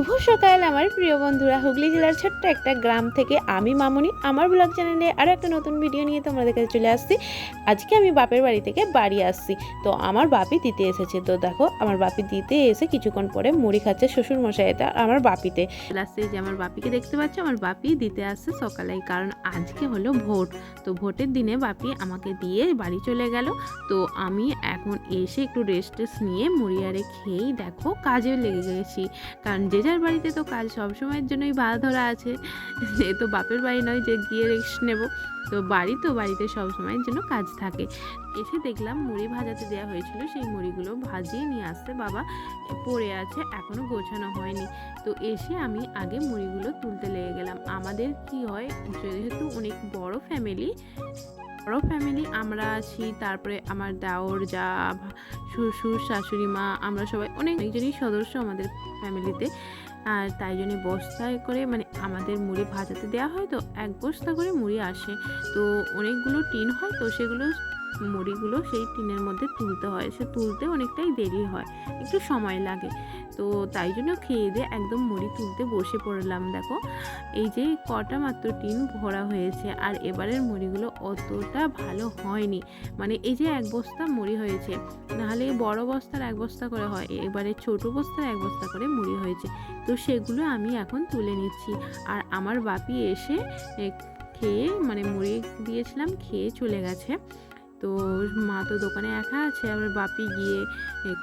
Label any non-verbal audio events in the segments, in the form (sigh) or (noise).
শুভ সকাল, আমার প্রিয় বন্ধুরা। হুগলি জেলার ছোট্ট একটা গ্রাম থেকে আমি মামনি, আমার ব্লগ চ্যানেলে আরও একটা নতুন ভিডিও নিয়ে তোমাদের কাছে চলে আসছি। আজকে আমি বাপের বাড়ি থেকে বাড়ি আসছি। তো আমার বাপি দিতে এসেছে। তো দেখো, আমার বাপি দিতে এসে কিছুক্ষণ পরে মুড়ি খাচ্ছে শ্বশুর মশাই এটা আমার বাপিতে। আসছে যে আমার বাপিকে দেখতে পাচ্ছ, আমার বাপি দিতে আসছে সকালে কারণ আজকে হলো ভোট। তো ভোটের দিনে বাপি আমাকে দিয়ে বাড়ি চলে গেল। তো আমি এখন এসে একটু রেস্ট টেস্ট নিয়ে মুড়ি আরে খেয়েই দেখো কাজে লেগে গেছি কারণ যে যার বাড়িতে তো কাজ সবসময়ের জন্যই বাধা ধরা আছে। তো বাপের বাড়ি নয় যে গিয়ে রেস্ট নেব। তো বাড়ি তো বাড়িতে সবসময়ের জন্য কাজ থাকে। এসে দেখলাম মুড়ি ভাজাতে দেওয়া হয়েছিল, সেই মুড়িগুলো ভাজিয়ে নিয়ে আসতে বাবা। পড়ে আছে এখনও গোছানো হয়নি। তো এসে আমি আগে মুড়িগুলো তুলতে লেগে গেলাম। আমাদের কি হয়, যেহেতু অনেক বড় ফ্যামিলি বড় ফ্যামিলি আমরা আছি, তারপরে আমার দাওর, যা শ্বশুর, শাশুড়ি মা, আমরা সবাই অনেক অনেকজনই সদস্য আমাদের ফ্যামিলিতে আর তাই জন্য বস্তায় করে মানে আমাদের মুড়ি ভাজাতে দেওয়া হয় তো, এক বস্তা করে মুড়ি আসে। তো অনেকগুলো টিন হয় তো সেগুলো মুড়িগুলো সেই টিনের মধ্যে তুলতে হয়। সে তুলতে অনেকটাই দেরি হয়, একটু সময় লাগে। তো তাই জন্য খেয়ে দিয়ে একদম মুড়ি তুলতে বসে পড়লাম, দেখো। এই যে কটা মাত্র টিন ভরা হয়েছে, আর এবারের মুড়িগুলো অতটা ভালো হয়নি। মানে এই যে এক বস্তা মুড়ি হয়েছে, নাহলে বড় বস্তার এক বস্তা করে হয়, এবারে ছোট বস্তার এক বস্তা করে মুড়ি হয়েছে। তো সেগুলো আমি এখন তুলে নিচ্ছি। আর আমার বাপি এসে খেয়ে মানে মুড়ি দিয়েছিলাম, খেয়ে চলে গেছে। তো মা তো দোকানে একা আছে, আমার বাপি গিয়ে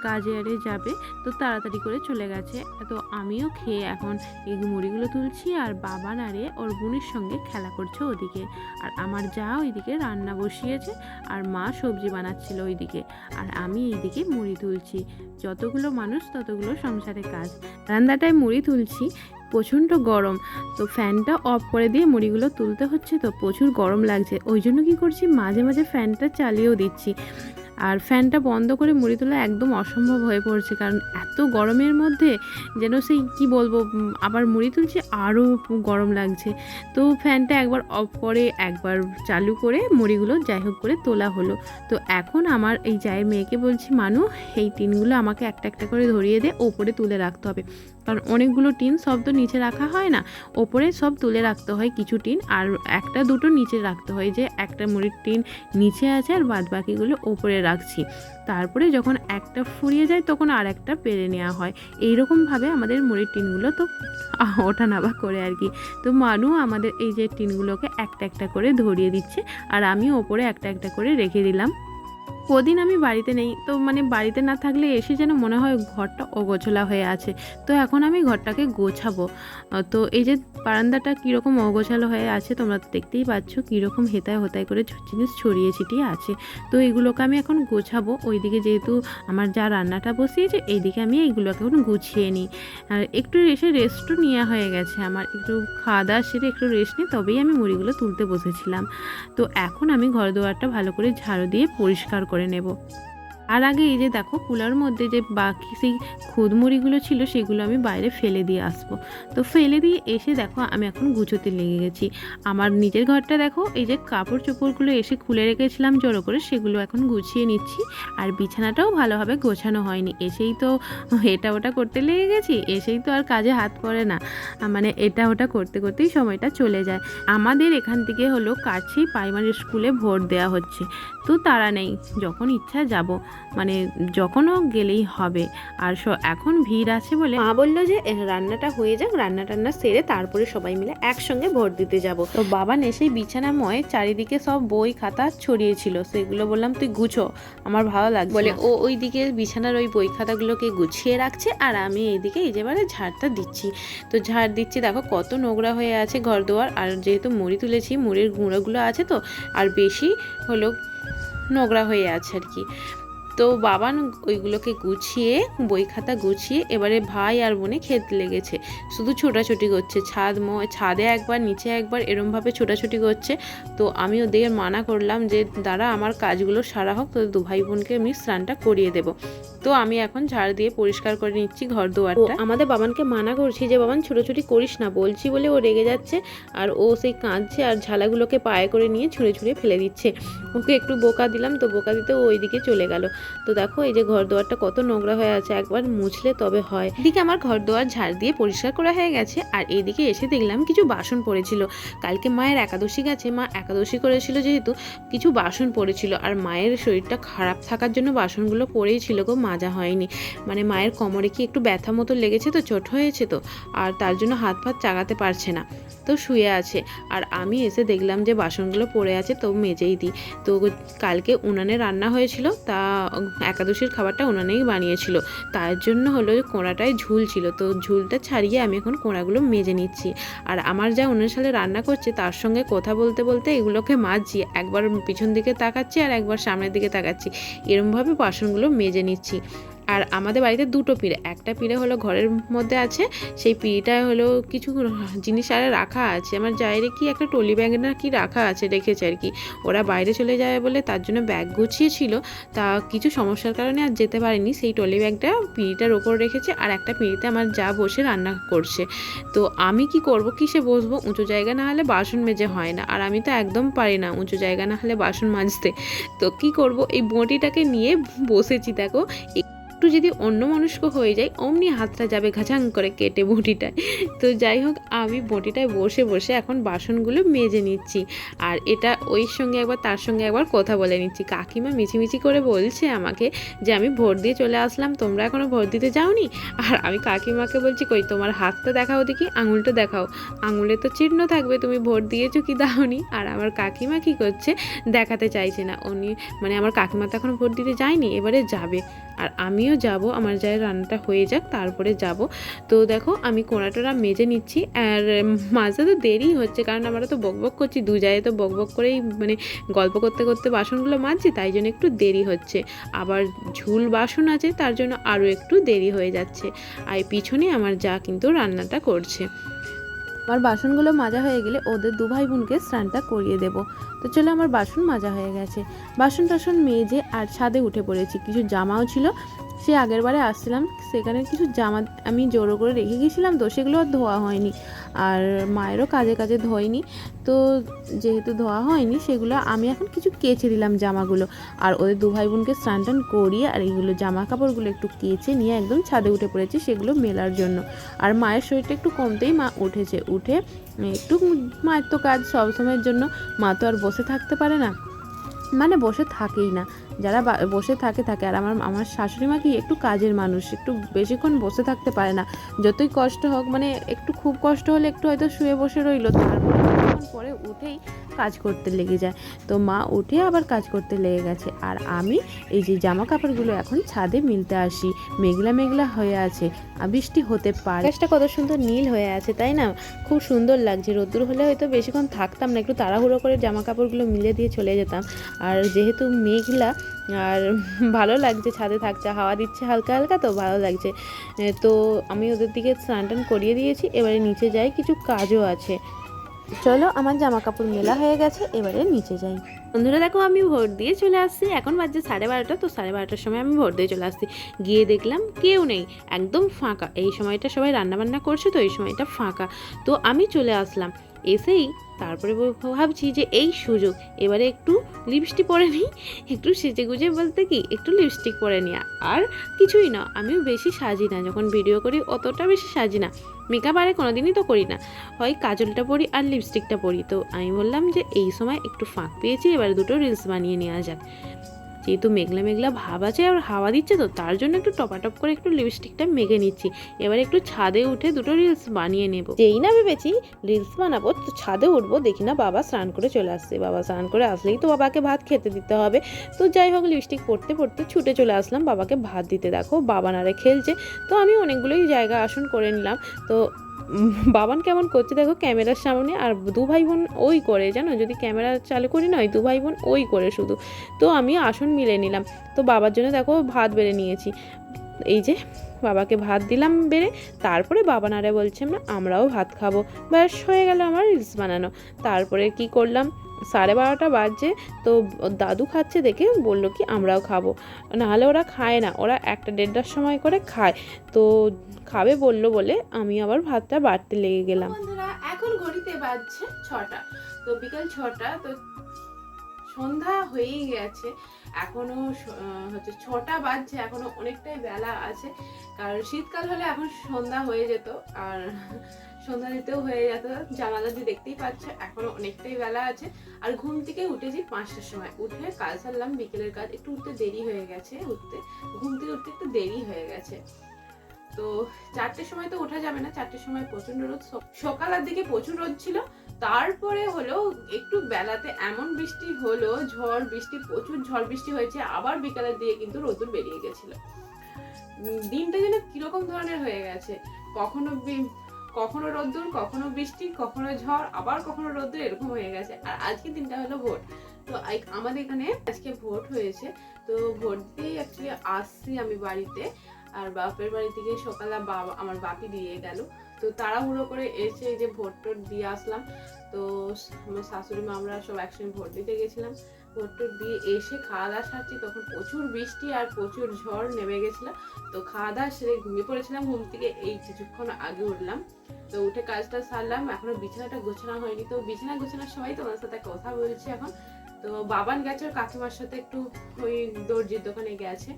কাজে আরে যাবে, তো তাড়াতাড়ি করে চলে গেছে। তো আমিও খেয়ে এখন এই মুড়িগুলো তুলছি আর বাবা নাড়ে ওর বোনের সঙ্গে খেলা করছে ওদিকে। আর আমার যা ওইদিকে রান্না বসিয়েছে আর মা সবজি বানাচ্ছিল ওইদিকে। আর আমি এইদিকে মুড়ি তুলছি। যতগুলো মানুষ ততগুলো সংসারে কাজ। রান্নাটায় মুড়ি তুলছি প্রচণ্ড গরম। তো ফ্যানটা অফ করে দিয়ে মুড়িগুলো তুলতে হচ্ছে তো প্রচুর গরম লাগছে। ওই জন্য কী করছি, মাঝে মাঝে ফ্যানটা চালিয়েও দিচ্ছি। আর ফ্যানটা বন্ধ করে মুড়ি তোলা একদম অসম্ভব হয়ে পড়ছে। কারণ এত গরমের মধ্যে যেন সেই, কি বলব আবার মুড়ি তুলছি আরও গরম লাগছে। তো ফ্যানটা একবার অফ করে একবার চালু করে মুড়িগুলো যাই হোক করে তোলা হলো। তো এখন আমার এই জায়ের মেয়েকে বলছি, মানু, এই টিনগুলো আমাকে একটা একটা করে ধরিয়ে দে, ওপরে তুলে রাখতে হবে। কারণ অনেকগুলো টিন সব তো নিচে রাখা হয় না। ওপরে সব তুলে রাখতে হয় কিছু টিন আর একটা দুটো নিচে রাখতে হয় যে একটা মুড়ির টিন নিচে আছে আর বাদ বাকিগুলো ওপরে রাখছি। তারপরে যখন একটা ফুরিয়ে যায় তখন আর একটা পেরে নেওয়া হয়। এইরকমভাবে আমাদের মুড়ির টিনগুলো তো (laughs) ওঠা নামা করে আর কি। তো মানু আমাদের এই যে টিনগুলোকে একটা একটা করে ধরিয়ে দিচ্ছে আর আমি ওপরে একটা একটা করে রেখে দিলাম। কদিন আমি বাড়িতে নেই, তো মানে বাড়িতে না থাকলে এসে যেন মনে হয় ঘরটা অগোছলা হয়ে আছে। তো এখন আমি ঘরটাকে গোছাবো। তো এই যে বারান্দাটা কীরকম অগোছালো হয়ে আছে তোমরা তো দেখতেই পাচ্ছ, কীরকম হেতায় হোতায় করে জিনিস ছড়িয়ে ছিটিয়ে আছে। তো এগুলোকে আমি এখন গোছাবো। ওইদিকে যেহেতু আমার যা রান্নাটা বসিয়েছে, এইদিকে আমি এইগুলোকে এখন গুছিয়ে নিই। আর একটু এসে রেস্টও নেওয়া হয়ে গেছে আমার। একটু খাওয়া দাওয়া সেরে একটু রেস্ট নিই তবেই আমি মুড়িগুলো তুলতে বসেছিলাম। তো এখন আমি ঘর দুয়ারটা ভালো করে ঝাড়ু দিয়ে পরিষ্কার করে নেব। আর আগে এই যে দেখো, কুলার মধ্যে যে বাকি সেই খুদমুড়িগুলো ছিল, সেগুলো আমি বাইরে ফেলে দিয়ে আসব। তো ফেলে দিয়ে এসে দেখো, আমি এখন গুছোতে লেগে গেছি। আমার নিজের ঘরটা দেখো, এই যে কাপড় চোপড়গুলো এসে খুলে রেখেছিলাম জড়ো করে, সেগুলো এখন গুছিয়ে নিচ্ছি। আর বিছানাটাও ভালোভাবে গোছানো হয়নি। এসেই তো এটা ওটা করতে লেগে গেছি, এসেই তো আর কাজে হাত পড়ে না। মানে এটা ওটা করতে করতেই সময়টা চলে যায়। আমাদের এখান থেকে হলো কাছেই প্রাইমারি স্কুলে ভোট দেওয়া হচ্ছে। তো তারা নেই, যখন ইচ্ছা যাব। মানে যখনও গেলেই হবে। আর স- এখন ভিড় আছে বলে মা বলল যে রান্নাটা হয়ে যাক রান্না টান্না সেরে তারপরে সবাই মিলে একসঙ্গে ভোট দিতে যাব। তো বাবা নেসেই বিছানাময় চারিদিকে সব বই খাতা ছড়িয়েছিল সেগুলো বললাম তুই গুছো আমার ভালো লাগছে বলে ও ওই দিকে বিছানার ওই বই খাতাগুলোকে গুছিয়ে রাখছে আর আমি এইদিকে এই যেবারে ঝাড়টা দিচ্ছি। তো ঝাড় দিচ্ছি দেখো কত নোংরা হয়ে আছে ঘর দুয়ার আর যেহেতু মুড়ি তুলেছি মুড়ির গুঁড়োগুলো আছে তো আর বেশি হলো নোংরা হয়ে আছে আর কি। তো বাবা ওইগুলোকে গুছিয়ে বই খাতা গুছিয়ে এবারে ভাই আর বোনে খেতে লেগেছে। শুধু ছোটাছুটি করছে। ছাদ ম- ছাদে একবার, নিচে একবার এরমভাবে ছোটাছুটি করছে। তো আমি ওদের মানা করলাম যে, দাঁড়া, আমার কাজগুলো সারা হোক তো দু ভাই বোনকে আমি স্নানটা করিয়ে দেবো। তো আমি এখন ঝাড় দিয়ে পরিষ্কার করে নিচ্ছি ঘর দুয়ারটা আমাদের বাবানকে মানা করছি যে, বাবান, ছোটাছুটি করিস না। বলছি বলে ও রেগে যাচ্ছে আর ও সেই কাঁদছে আর ঝালাগুলোকে পায়ে করে নিয়ে ছুঁড়ে ছুঁড়ে ফেলে দিচ্ছে। ওকে একটু বোকা দিলাম তো বোকা দিতে ও ওইদিকে চলে গেল। তো দেখো, এই যে ঘর দুয়ারটা কত নোংরা হয়ে আছে, একবার মুছলে তবে হয়। এদিকে আমার ঘর দুয়ার ঝাড় দিয়ে পরিষ্কার করা হয়ে গেছে, আর এইদিকে এসে দেখলাম কিছু বাসন পড়েছিল। কালকে মায়ের একাদশী গেছে, মা একাদশী করেছিল যেহেতু, কিছু বাসন পড়েছিল, আর মায়ের শরীরটা খারাপ থাকার জন্য বাসনগুলো পড়েই ছিল গো, মাজা হয়নি। মানে মায়ের কোমরে কি একটু ব্যথা মতো লেগেছে তো, চোট হয়েছে তো, আর তার জন্য হাত ফাত চাগাতে পারছে না। তো শুয়ে আছে, আর আমি এসে দেখলাম যে বাসনগুলো পড়ে আছে, তো মেজেই দিই। তো কালকে উনানে রান্না হয়েছিল, তা একাদশীর খাবারটা ওনারাই বানিয়েছিল। তার জন্য হলো কোঁড়াটায় ঝুল ছিল। তো ঝুলটা ছাড়িয়ে আমি এখন কোঁড়াগুলো মেজে নিচ্ছি। আর আমার যা ওনার সালে রান্না করছে, তার সঙ্গে কথা বলতে বলতে এগুলোকে মাজছি একবার পিছন দিকে তাকাচ্ছি আর একবার সামনের দিকে তাকাচ্ছি। এরমভাবে বাসনগুলো মেজে নিচ্ছি। আর আমাদের বাড়িতে দুটো পিঁড়ে। একটা পিঁড়ে হলো ঘরের মধ্যে আছে, সেই পিঁড়িটা হলো কিছু জিনিস আরে রাখা আছে। আমার জায়রে কি একটা টলি ব্যাগ না কি রাখা আছে রেখেছে আর কি। ওরা বাইরে চলে যাবে বলে তার জন্য ব্যাগ গুছিয়েছিল। তা কিছু সমস্যার কারণে আর যেতে পারিনি। সেই টলি ব্যাগটা পিঁড়িটার ওপর রেখেছে আর একটা পিঁড়িতে আমার যা বসে রান্না করছে। তো আমি কি করব? কিসে বসবো? উঁচু জায়গা না হলে বাসন মেজে হয় না। আর আমি তো একদম পারি না উঁচু জায়গা না হলে বাসন মাজতে। তো কি করব? এই বটিটাকে নিয়ে বসেছি, দেখো। একটু যদি অন্য মনস্ক হয়ে যায় অমনি হাতটা যাবে ঘাঝাং করে কেটে বটিটায়। তো যাই হোক, আমি বটিটায় বসে বসে এখন বাসনগুলো মেজে নিচ্ছি। আর এটা ওই সঙ্গে একবার, তার সঙ্গে একবার কথা বলে নিচ্ছি। কাকিমা মিছিমিছি করে বলছে আমাকে যে, আমি ভোট দিয়ে চলে আসলাম, তোমরা এখনও ভোট দিতে যাওনি? আর আমি কাকিমাকে বলছি, কই, তোমার হাতটা দেখাও দেখি, আঙুলটা দেখাও। আঙুলে তো চিহ্ন থাকবে, তুমি ভোট দিয়েছ কি দাওনি? আর আমার কাকিমা কি করছে, দেখাতে চাইছে না। উনি মানে আমার কাকিমা তো এখন ভোট দিতে যায়নি, এবারে যাবে। আর আমিও যাব, আমার যায় রান্নাটা হয়ে যাক, তারপরে যাব। তো দেখো, আমি কোড়াটোরা মেজে নিচ্ছি, আর মাঝে তো দেরি হচ্ছে, কারণ আমরা তো বকবক করছি, দু জায়গায় তো বকবক করেই মানে গল্প করতে করতে বাসনগুলো মাজছি, তাই জন্য একটু দেরি হচ্ছে। আবার ঝুল বাসন আছে, তার জন্য আরও একটু দেরি হয়ে যাচ্ছে। আর পিছনে আমার যা কিন্তু রান্নাটা করছে। আমার বাসনগুলো মাজা হয়ে গেলে ওদের দু ভাই বোনকে স্নানটা করিয়ে দেব। তো চলো আমার বাসন মাজা হয়ে গেছে। বাসন টাসন মেজে আর ছাদে উঠে পড়েছি। কিছু জামাও ছিল সে আগের বারে আসছিলাম, সেখানে কিছু জামা আমি জোরো করে রেখে গেছিলাম তো, সেগুলো আর ধোয়া হয়নি। আর মায়েরও কাজে কাজে ধোয়নি, তো যেহেতু ধোয়া হয়নি, সেগুলো আমি এখন কিছু কেচে দিলাম জামাগুলো। আর ওদের দু ভাই বোনকে স্নান টান করিয়ে আর এইগুলো জামা কাপড়গুলো একটু কেচে নিয়ে একদম ছাদে উঠে পড়েছি সেগুলো মেলার জন্য। আর মায়ের শরীরটা একটু কমতেই মা উঠেছে, উঠে একটু মায়ের তো কাজ সবসময়ের জন্য, মা তো আর বসে থাকতে পারে না। মানে বসে থাকেই না। যারা বসে থাকে থাকে। আর আমার আমার শাশুড়ি মা কি একটু কাজের মানুষ, একটু বেশিক্ষণ বসে থাকতে পারে না। যতই কষ্ট হোক মানে একটু খুব কষ্ট হলে একটু হয়তো শুয়ে বসে রইল, তারপরে কিছুক্ষণ পরে উঠেই কাজ করতে লেগে যায়। তো মা উঠে আবার কাজ করতে লেগে গেছে। আর আমি এই যে জামা কাপড়গুলো এখন ছাদে মিলতে আসি, মেঘলা মেঘলা হয়ে আছে বৃষ্টি হতে পারে। আকাশটা কত সুন্দর নীল হয়ে আছে, তাই না? খুব সুন্দর লাগছে। রোদ্দুর হলে হয়তো বেশিক্ষণ থাকতাম না, একটু তাড়াহুড়ো করে জামা কাপড়গুলো মিলে দিয়ে চলে যেতাম। আর যেহেতু মেঘলা, আর ভালো লাগছে ছাদে থাকছে হাওয়া দিচ্ছে হালকা হালকা তো ভালো লাগছে। তো আমি ওদের দিকে স্নান টান করিয়ে দিয়েছি। এবারে নিচে যাই, কিছু কাজও আছে। চলো, আমার জামা কাপড় মেলা হয়ে গেছে, এবারে নিচে যাই। বন্ধুরা, দেখো, আমি ভোট দিয়ে চলে আসছি। এখন বাজে সাড়ে বারোটা, তো সাড়ে বারোটার সময় আমি ভোট দিয়ে চলে আসছি। গিয়ে দেখলাম কেউ নেই, একদম ফাঁকা। এই সময়টা সবাই রান্নাবান্না করছে, তো এই সময়টা ফাঁকা। তো আমি চলে আসলাম। এসেই তারপরে ভাবছি যে এই সুযোগ, এবারে একটু লিপস্টিক পরে নিই একটু সেজে গুজে বলতে কি, একটু লিপস্টিক পরে নিই আর কিছুই না, আমিও বেশি সাজি না, যখন ভিডিও করি অতটা বেশি সাজি না মেকআপ আরে কোনোদিনই তো করি না, হয় কাজলটা পরি আর লিপস্টিকটা পরি, তো আমি বললাম যে এই সময় একটু ফাঁক পেয়েছি, এবার দুটো রিলস বানিয়ে নেওয়া যাক। যেহেতু মেঘলা মেঘলা ভাব আছে আর হাওয়া দিচ্ছে তো, তার জন্য একটু টপাটপ করে একটু লিপস্টিকটা মেখে নিচ্ছি। এবার একটু ছাদে উঠে দুটো রিলস বানিয়ে নেব। যেই না ভেবেছি রিলস বানাবো, তো ছাদে উঠবো, দেখি না বাবা স্নান করে চলে আসছে। বাবা স্নান করে আসলেই তো বাবাকে ভাত খেতে দিতে হবে। তো যাই হোক লিপস্টিক পড়তে পড়তে ছুটে চলে আসলাম বাবাকে ভাত দিতে। দেখো বাবা নারে খেলছে, তো আমি অনেকগুলোই জায়গা আসন করে নিলাম। তো বাবান কেমন করছে দেখো ক্যামেরার সামনে আর দু ভাই বোন ওই করে, জানো? যদি ক্যামেরা চালু করি নয় দু ভাই বোন ওই করে শুধু। তো আমি আসন মিলে নিলাম। তো বাবার জন্য দেখো ভাত বেড়ে নিয়েছি। এই যে বাবাকে ভাত দিলাম বেড়ে, তারপরে বাবা নারে বলছে আমরাও ভাত খাব। ব্যাস, হয়ে গেল আমার রিলস বানানো। তারপরে কি করলাম? সাড়ে বারোটা বাজছে, তো দাদু খাচ্ছে দেখে বলল কি, আমরাও খাব। নাহলে ওরা খায় না, ওরা একটা দেড়টার সময় করে খায়। তো খাবে বলল বলে আমি আবার ভাতটা বাড়তে লেগে গেলাম। এখন ঘড়িতে বাজছে ছটা। তো বিকাল ছটা, তো সন্ধ্যা হয়েই গেছে। এখনও হচ্ছে ছটা বাজছে, এখনও অনেকটাই বেলা আছে। কারণ শীতকাল হলে এখন সন্ধ্যা হয়ে যেত। আর সন্ধ্যা দিতেও হয়ে যেত জানালা দিয়ে দেখতেই পাচ্ছ, এখনও অনেকটাই বেলা আছে। আর ঘুম থেকে উঠেছি পাঁচটার সময়। উঠে কাজ সারলাম, বিকেলের কাজ একটু উঠতে দেরি হয়ে গেছে, উঠতে ঘুম থেকে উঠতে একটু দেরি হয়ে গেছে। তো চারটের সময় তো ওঠা যাবে না, চারটের সময় প্রচণ্ড রোদ। সকালের দিকে প্রচুর রোদ ছিল। তারপরে হলো একটু বেলাতে এমন বৃষ্টি হলো, ঝড় বৃষ্টি, প্রচুর ঝড় বৃষ্টি হয়েছে, আবার বিকালের দিকে কিন্তু রোদুর বেরিয়ে গেছিল। দিনটা যেন কীরকম ধরনের হয়ে গেছে, কখনো কখনো রোদ্দুর, কখনো বৃষ্টি, কখনো ঝড়, আবার কখনো রোদ্দুর, এরকম হয়ে গেছে। আর আজকে দিনটা হলো ভোট। তো আমাদের এখানে আজকে ভোট হয়েছে। তো ভোট দিয়ে অ্যাকচুয়ালি আসছি আমি বাড়িতে। আর বাপের বাড়ি থেকে সকালে বাবা আমার বাপি দিয়ে গেল। তো তাড়াহুড়ো করে এসে যে ভোট টোট দিয়ে আসলাম। তো আমার শাশুড়ি মা আমরা সব একসঙ্গে ভোট দিতে গেছিলাম। ভোট দিয়ে এসে খাওয়া দাওয়া সারছি। তখন প্রচুর বৃষ্টি আর প্রচুর ঝড় নেমে গেছিল। তো খাওয়া দাওয়া সেরে ঘুমিয়ে পড়েছিলাম, ঘুম থেকে এই কিছুক্ষণ আগে উঠলাম। তো উঠে কাজটা সারলাম, এখনও বিছানাটা গোছানো হয়নি। তো বিছানা গোছানোর সময় তোমার সাথে কথা বলছি এখন। তো বাবান গেছে, ওর কাকিমার সাথে একটু ওই দর্জির দোকানে গেছে।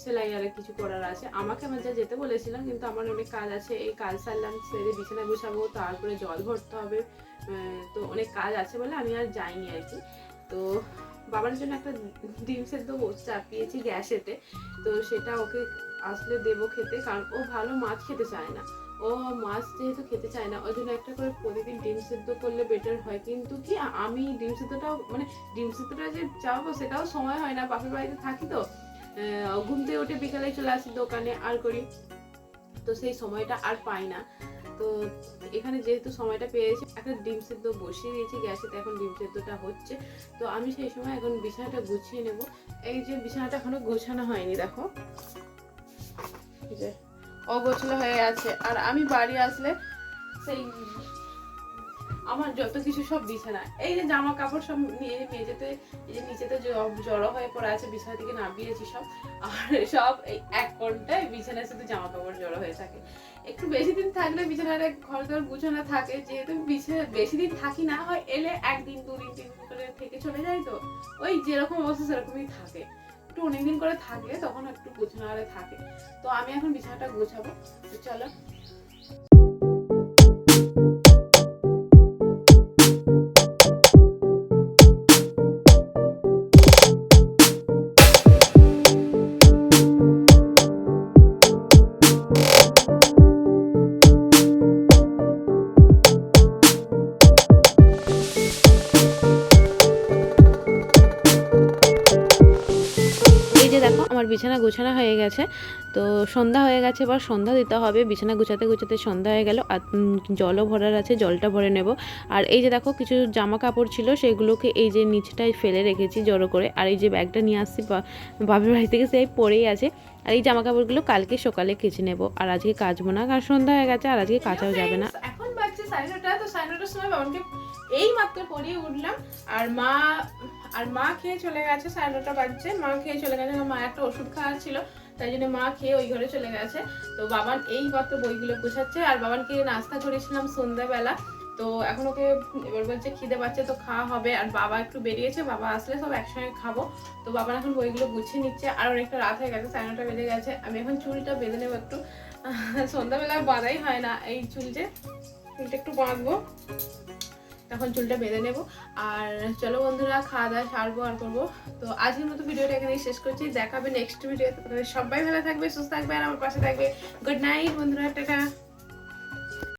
সেলাই আর কিছু করার আছে। আমাকে আমার যা যেতে বলেছিলাম, কিন্তু আমার অনেক কাজ আছে। এই কাজ সারলাম, সেরে বিছানা গোছাবো, তারপরে জল ভরতে হবে। তো অনেক কাজ আছে বলে আমি আর যাইনি আর কি। তো বাবার জন্য একটা ডিম সেদ্ধ চাপিয়েছি গ্যাসেতে। তো সেটা ওকে আসলে দেবো খেতে, কারণ ও ভালো মাছ খেতে চায় না। ও মাছ যেহেতু খেতে চায় না, ওই জন্য একটা করে প্রতিদিন ডিম সেদ্ধ করলে বেটার হয়। কিন্তু কি আমি ডিম সেদ্ধটাও মানে ডিম সেদ্ধটা যে চাওয়াবো সেটাও সময় হয় না, বাপের বাড়িতে থাকি তো। ঘুম থেকে উঠে বিকালে চলে আসি দোকানে আর করি। তো সেই সময়টা আর পাই না। তো এখানে যেহেতু সময়টা পেয়েছি একটা ডিম সেদ্ধ বসিয়ে দিয়েছি গ্যাসে তো এখন ডিম সেদ্ধটা হচ্ছে। তো আমি সেই সময় এখন বিছানাটা গুছিয়ে নেব। এই যে বিছানাটা এখনও গোছানো হয়নি, দেখো। যে, অগোছলো হয়ে আছে। আর আমি বাড়ি আসলে সেই আমার যত কিছু সব বিছানা এই যে জামা কাপড় সব নিয়ে মেঝেতে, এই যে নিচেতে জড়ো হয়ে পড়ে আছে, বিছানা থেকে নামিয়েছি সব। আর সব এই এক কোণটায় বিছানায় শুধু জামা কাপড় জড়ো হয়ে থাকে। একটু বেশি দিন থাকলে বিছানার ঘর দর গুছানো থাকে। যেহেতু বিছানা বেশি দিন থাকি না, হয় এলে একদিন, দুদিন, তিন করে থেকে চলে যায় তো। ওই যেরকম অবস্থা সেরকমই থাকে। একটু অনেকদিন করে থাকে তখন একটু গুছানো আরে থাকে। তো আমি এখন বিছানাটা গুছাবো। তো চলো। বিছানা গোছানো হয়ে গেছে। তো সন্ধ্যা হয়ে গেছে এবার সন্ধ্যা দিতে হবে। বিছানা গুছাতে গুছাতে সন্ধ্যা হয়ে গেল। আর জলও ভরার আছে জলটা ভরে নেব। আর এই যে দেখো কিছু জামা কাপড় ছিল সেগুলোকে এই যে নিচটায় ফেলে রেখেছি জড়ো করে। আর এই যে ব্যাগটা নিয়ে আসছি বাপের বাড়ি থেকে সেই পরেই আছে। আর এই জামা কাপড়গুলো কালকে সকালে কেচে নেব। আর আজকে কাচবো না কারণ সন্ধ্যা হয়ে গেছে আর আজকে কাচাও যাবে না। এখন বাজছে সাড়ে নটা তো সাড়ে নটার সময় বাবাকে এই মাত্র পরিয়ে উঠলাম। আর মা আর মা খেয়ে চলে গেছে, সাড়ে নটা বাজছে। মা খেয়ে চলে গেছে মা একটা ওষুধ খাওয়ার ছিল তাই জন্য মা খেয়ে ওই ঘরে চলে গেছে। তো বাবান এই মাত্র বইগুলো গোছাচ্ছে আর বাবানকে নাস্তা করেছিলাম সন্ধ্যাবেলা। তো এখন ওকে এবার বলছে, খিদে পাচ্ছে তো খাওয়া হবে। আর বাবা একটু বেরিয়েছে, বাবা আসলে সব একসঙ্গে খাব। তো বাবা এখন বইগুলো গুছিয়ে নিচ্ছে, আর অনেকটা রাত হয়ে গেছে, সাড়ে নটা বেজে গেছে। আমি এখন চুলটা বেঁধে নেব একটু। সন্ধ্যাবেলায় বাঁধাই হয় না, এই চুল যে, চুলটা একটু বাঁধবো। তখন চুলটা বেঁধে নেব। আর চলো বন্ধুরা, খাওয়া দাওয়া সারবো আর করব। তো আজকের মতো ভিডিওটা এখানেই শেষ করছি। দেখাবে নেক্সট ভিডিওতে সবাই ভালো থাকবে, সুস্থ থাকবে, আর আমার পাশে থাকবে। গুড নাইট বন্ধুরা, টাটা।